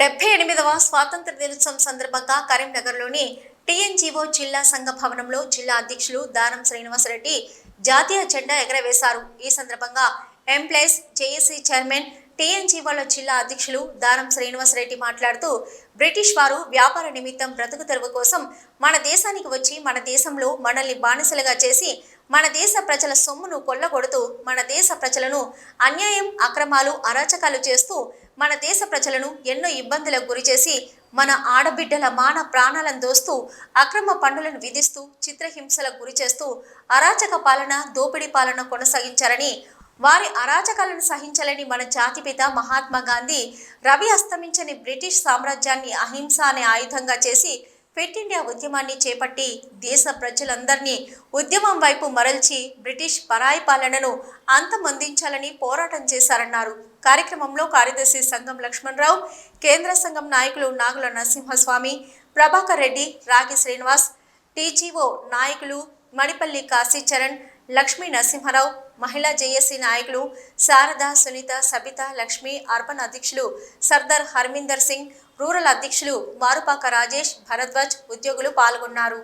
డెబ్బై ఎనిమిదవ స్వాతంత్ర దినోత్సవం సందర్భంగా కరీంనగర్లోని టీఎన్జీఓ జిల్లా సంఘ భవనంలో జిల్లా అధ్యక్షులు దానం శ్రీనివాసరెడ్డి జాతీయ జెండా ఎగరవేశారు. ఈ సందర్భంగా ఎంప్లాయీస్ జేఏసీ చైర్మన్ టీఎన్జీఓల జిల్లా అధ్యక్షులు దానం శ్రీనివాసరెడ్డి మాట్లాడుతూ బ్రిటిష్ వారు వ్యాపార నిమిత్తం బ్రతుకు తెరువు కోసం మన దేశానికి వచ్చి మన దేశంలో మనల్ని బానిసలుగా చేసి మన దేశ ప్రజల సొమ్మును కొల్లగొడుతూ మన దేశ ప్రజలను అన్యాయం అక్రమాలు అరాచకాలు చేస్తూ మన దేశ ప్రజలను ఎన్నో ఇబ్బందులకు గురిచేసి మన ఆడబిడ్డల మాన ప్రాణాలను దోస్తూ అక్రమ పన్నులను విధిస్తూ చిత్రహింసలకు గురిచేస్తూ అరాచక పాలన దోపిడీ పాలన కొనసాగించారని వారి అరాచకాలను సహించాలని మన జాతిపిత మహాత్మా గాంధీ రవి అస్తమించని బ్రిటిష్ సామ్రాజ్యాన్ని అహింస అనే ఆయుధంగా చేసి ఫిట్ ఇండియా ఉద్యమాన్ని చేపట్టి దేశ ప్రజలందరినీ ఉద్యమం వైపు మరల్చి బ్రిటిష్ పరాయి పాలనను అంతమొందించాలని పోరాటం చేశారన్నారు. కార్యక్రమంలో కార్యదర్శి సంఘం లక్ష్మణరావు కేంద్ర సంఘం నాయకులు నాగుల నరసింహస్వామి ప్రభాకర్ రెడ్డి రాగి శ్రీనివాస్ టీజీఓ నాయకులు మణిపల్లి కాశీచరణ్ లక్ష్మీ నరసింహారావు మహిళా జేఏసీ నాయకులు శారద సునీత సబిత లక్ష్మి అర్బన్ అధ్యక్షులు సర్దార్ హర్మిందర్ సింగ్ రూరల్ అధ్యక్షులు మారుపాక రాజేష్ భరద్వాజ్ ఉద్యోగులు పాల్గొన్నారు.